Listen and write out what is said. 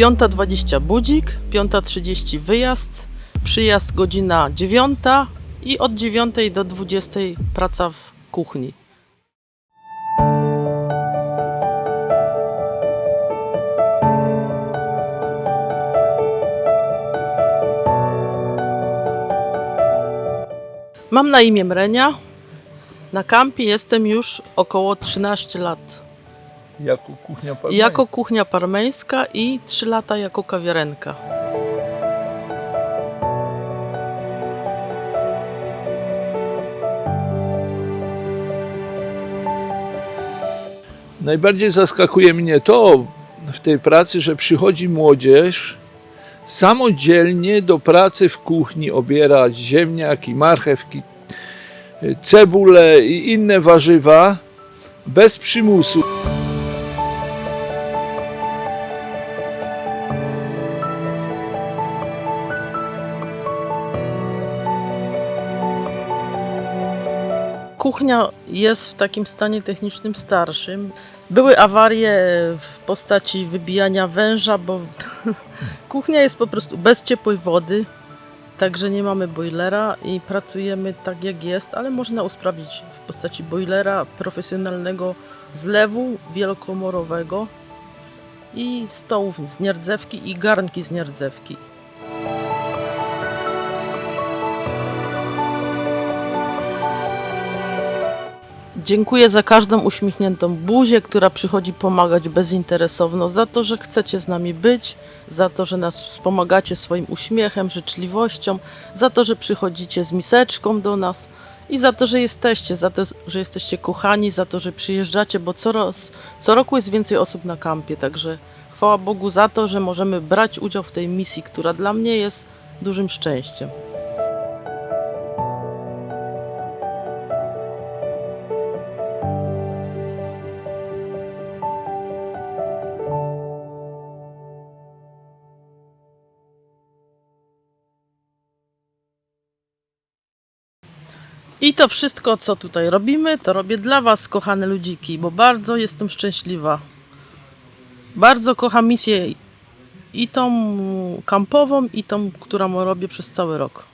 5.20 budzik, 5.30 wyjazd, przyjazd godzina 9 i od 9 do 20 praca w kuchni. Mam na imię Mrenia. Na kampie jestem już około 13 lat. Jako kuchnia parmeńska. Jako kuchnia parmeńska i 3 lata jako kawiarenka. Najbardziej zaskakuje mnie to w tej pracy, że przychodzi młodzież samodzielnie do pracy w kuchni obierać ziemniaki, marchewki, cebule i inne warzywa bez przymusu. Kuchnia jest w takim stanie technicznym starszym. Były awarie w postaci wybijania węża, bo kuchnia jest po prostu bez ciepłej wody, także nie mamy boilera i pracujemy tak jak jest, ale można usprawnić w postaci boilera profesjonalnego zlewu wielokomorowego i stołów z nierdzewki i garnki z nierdzewki. Dziękuję za każdą uśmiechniętą buzię, która przychodzi pomagać bezinteresowno, za to, że chcecie z nami być, za to, że nas wspomagacie swoim uśmiechem, życzliwością, za to, że przychodzicie z miseczką do nas i za to, że jesteście, za to, że jesteście kochani, za to, że przyjeżdżacie, bo co, roz, co roku jest więcej osób na kampie, także chwała Bogu za to, że możemy brać udział w tej misji, która dla mnie jest dużym szczęściem. I to wszystko, co tutaj robimy, to robię dla Was, kochane ludziki, bo bardzo jestem szczęśliwa. Bardzo kocham misję i tą kampową, i tą, którą robię przez cały rok.